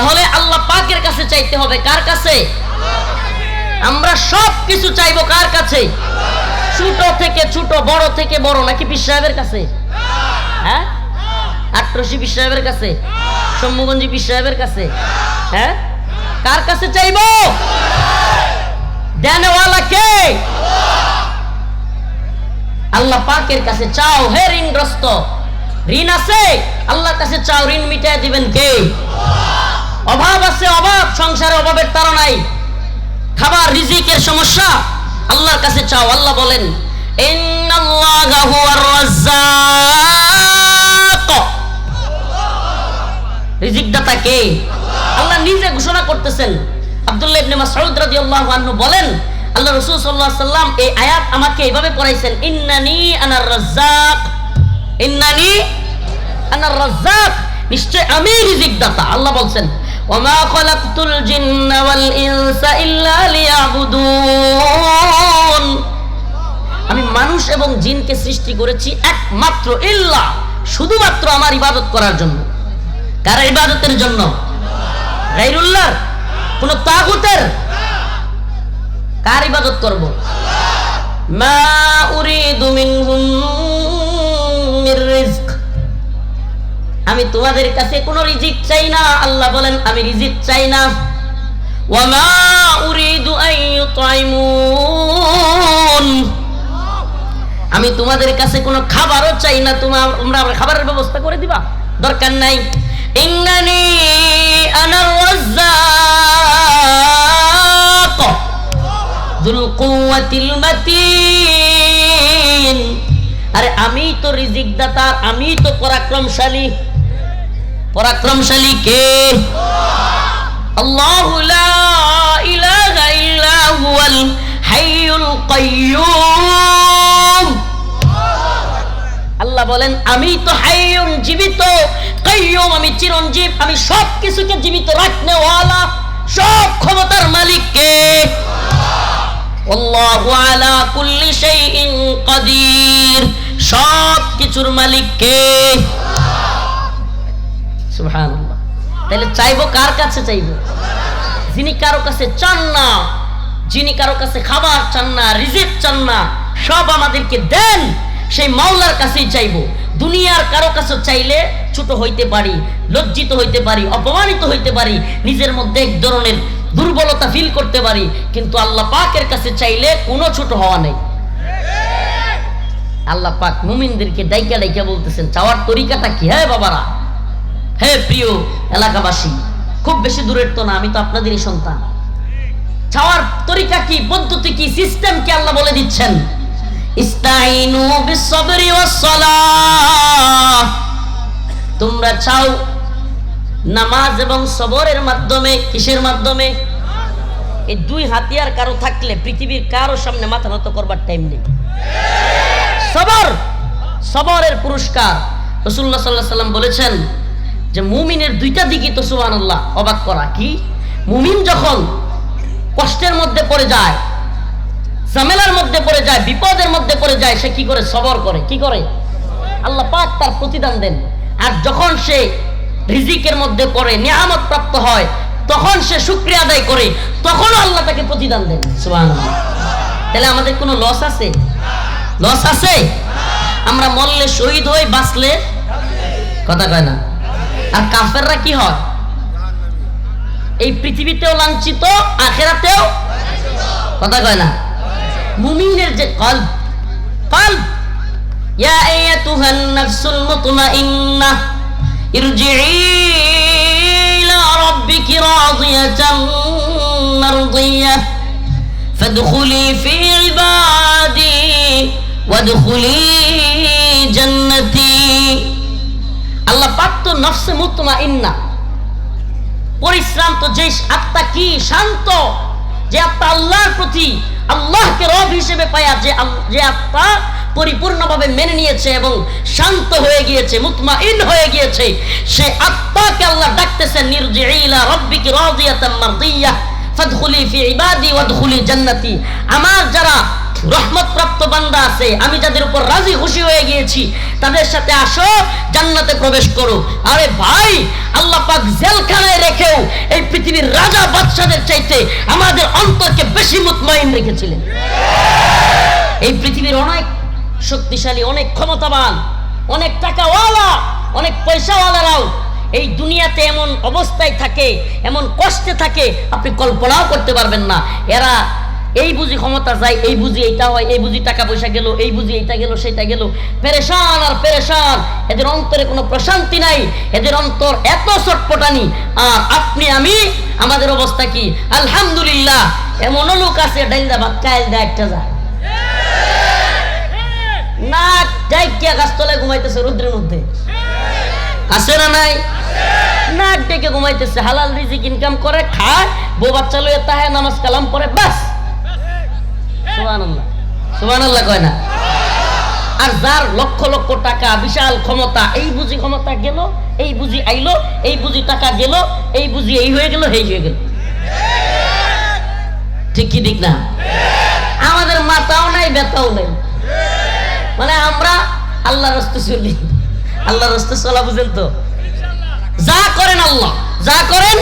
তাহলে আল্লাহ পাকের কাছে চাইতে হবে, কার কাছে? আমরা সব কিছু চাইব কার কাছে? ছোট থেকে ছোট, বড় থেকে বড়, নাকি পীর সাহেবের কাছে? হ্যাঁ? আট্রসি পীর সাহেবের কাছে? শম্ভুগঞ্জি পীর সাহেবের কাছে? হ্যাঁ? কার কাছে চাইব? দেনওয়ালা কে? আল্লাহ পাকের কাছে চাও, হে ঋণগ্রস্ত। ঋণ আছে? আল্লাহর কাছে চাও, ঋণ মিটাই দিবেন কে? অভাব আছে, অভাব। সংসারে অভাবের তাড়নাই খাবার রিজিকের সমস্যা। আল্লাহর কাছে চাও, আল্লাহ বলেন, ইন্নাল্লাহা হুয়ার রাজ্জাক। রিজিক দাতা কে আল্লাহ নিজে ঘোষণা করতেছেন। আব্দুল্লাহ ইবনে মাসউদ রাদিয়াল্লাহু আনহু বলেন, আল্লাহ রাসূল সাল্লাল্লাহু আলাইহি সাল্লাম এই আয়াত আমাকে এইভাবে পড়াইছেন, ইন্নানি আনার রাজ্জাক। ইন্নানি আনার রাজ্জাক। নিশ্চয় আমি রিজিক দাতা আল্লাহ বলছেন। খলাকতুল জিন্না ওয়াল ইনসা ইল্লা লিয়াবুদুন। আমি মানুষ এবং জিনকে সৃষ্টি করেছি একমাত্র ইল্লা, শুধুমাত্র আমার ইবাদত করার জন্য। কার ইবাদতের জন্য? গাইরুল্লাহর কোন তাগুতের? কার ইবাদত করব? মা আমি তোমাদের কাছে কোনো রিজিক চাই না। আল্লাহ বলেন, আমি রিজিক চাই না। আমি তোমাদের কাছে কোনো খাবারও চাই না। তোমার তোমরা আমার খাবারের ব্যবস্থা করে দিবা? দরকার নাই। ইন্নানি আরে আমি তো রিজিক দাতা আমি তো পরাক্রমশালী। পরাক্রমশালী কে? আল্লাহু ইলাহা ইল্লা হুয়াল হাইয়ুল কাইয়্যুম আল্লাহ বলেন, আমি তো হাইয়ুন জীবিত। কাইয়্যুম আমি চিরঞ্জীব। আমি সব কিছুকে জীবিত রাখনে ওয়ালা। সব ক্ষমতার মালিক কে? আল্লাহু আলা কুল্লি শাইইন কাদির। সব কিছুর মালিক কে? তাহলে চাইব কার কাছে চাইব? যিনি কারও কাছে চান না, যিনি কারও কাছে খাবার চান না চান না, সব আমাদেরকে দেন, সেই মাওলার কাছেই চাইব। দুনিয়ার কারও কাছে চাইলে ছোট হইতে পারি, লজ্জিত হইতে পারি, অপমানিত হইতে পারি, নিজের মধ্যে এক ধরনের দুর্বলতা ফিল করতে পারি, কিন্তু আল্লাহ পাকের কাছে চাইলে কোনো ছোট হওয়া নেই। আল্লাহ পাক মুমিনদেরকে ডাইকা ডাইকা বলতেছেন, চাওয়ার তরিকাটা কি? হ্যাঁ বাবারা হে প্রিয় এলাকাবাসী, খুব বেশি দূরের তো না, আমি তো আপনাদেরই সন্তান। চাওয়ার তরিকা কি, পদ্ধতি কি সিস্টেম কি আল্লাহ বলে দিচ্ছেন? ইস্তাইনু বিসবরি তোমরা চাও নামাজ এবং সবরের মাধ্যমে, কিসের মাধ্যমে? এই দুই হাতিয়ার কারও থাকলে পৃথিবীর কারও সামনে মাথা নত করবার টাইম নেই। সবর, সবরের পুরস্কার। রসুল্লাহ সাল্লাহ সাল্লাম বলেছেন যে মুমিনের দুইটা দিকই তো সুবান আল্লাহ অবাক করা। কি? মুমিন যখন কষ্টের মধ্যে পড়ে যায়, ঝামেলার মধ্যে পড়ে যায়, বিপদের মধ্যে পড়ে যায়, সে কি করে? সবর করে। কি করে? আল্লাহ পাক তার প্রতিদান দেন। আর যখন সে রিজিকের মধ্যে পড়ে, নিয়ামত প্রাপ্ত হয়, তখন সে শুক্রিয়া আদায় করে, তখনও আল্লাহ তাকে প্রতিদান দেন। সুবহানাল্লাহ। তাহলে আমাদের কোনো লস আছে? লস আছে? আমরা মরলে শহীদ হই, বাঁচলে কথা কয় না। আর কাফেররা কি হয় এই পৃথিবীতেও লাঞ্ছিত আখেরাতেও কথা কয় না মুমিনের যে কল্প কল্প ইয়া আইয়াতুহান নাফসুল মুতমাইন্নাহ ইরজিই ইলা রাব্বিকি রাদিয়াতাম মারদিয়াহ فادخلي في عبادي وادخلي جنتي আল্লাহ পাক নফসে মুতমাইন্না। পরিশ্রান্ত যে আত্মা কি শান্ত, যে আত্মা আল্লাহর প্রতি আল্লাহকে রব হিসেবে পায়া, যে যে আত্মা পরিপূর্ণভাবে মেনে নিয়েছে এবং শান্ত হয়ে গিয়েছে, মুতমাইন হয়ে গিয়েছে, সে আত্মাকে আল্লাহ ডাকতেছেন নিরজিইলা রব্বিকি রাদিয়াতাম মারদিয়াহ ফাদখুলি ফি ইবাদি ওয়াদখুলি জান্নাতি। আমার যারা রহমত প্রাপ্ত বান্দা আছে। আমি যাদের উপর রাজি, খুশি হয়ে গিয়েছি, তাদের সাথে আসো, জান্নাতে প্রবেশ করো। আরে ভাই, আল্লাহ পাক জেলখানায় রেখেও এই পৃথিবীর রাজা বাদশাদের চাইতে আমাদের অন্তরকে বেশি মুতমাইন রেখেছিলেন। এই পৃথিবীর অনেক শক্তিশালী, অনেক ক্ষমতাবান, অনেক টাকাওয়ালা, অনেক পয়সাওয়ালারাও এই দুনিয়াতে এমন অবস্থায় থাকে, এমন কষ্টে থাকে, আপনি কল্পনাও করতে পারবেন না। এরা এই বুঝি ক্ষমতা যায় এই বুঝি এইটা হয়, এই বুঝি টাকা পয়সা গেল, এই বুঝি এইটা গেল সেটা গেল। পেরেশান আর পেরেশান, এদের অন্তরে কোনো প্রশান্তি নাই, এদের অন্তর এত চটপটানি আর আপনি, আমি, আমাদের অবস্থা কি? আলহামদুলিল্লাহ, এমনও লোক আছে ডাইলদা ভাত, কাইল দা একটা যায় না ডাইকিয়া গাছতলায় ঘুমাইতেছে রুদ্রের মধ্যে। আছে না নাই? নাক ডেকে ঘুমাইতেছে, হালাল রিজিক ইনকাম করে, খায়, বউ বাচ্চা লইয়া তাহে নামাজ কালাম পরে বাস। আর যার লক্ষ লক্ষ টাকা, বিশাল ক্ষমতা, এই বুঝি ক্ষমতা গেল, এই বুঝি আইলো, এই বুঝি টাকা গেল, এই বুঝি এই হয়ে গেল এই হয়ে গেল। ঠিক কি ঠিক না? আমাদের মাথাও নাই, ব্যথাও নাই। মানে আমরা আল্লাহ রস্তে চলি। আল্লাহ রস্তে চলা বুঝেন তো? যা করেন আল্লাহ, যা করেন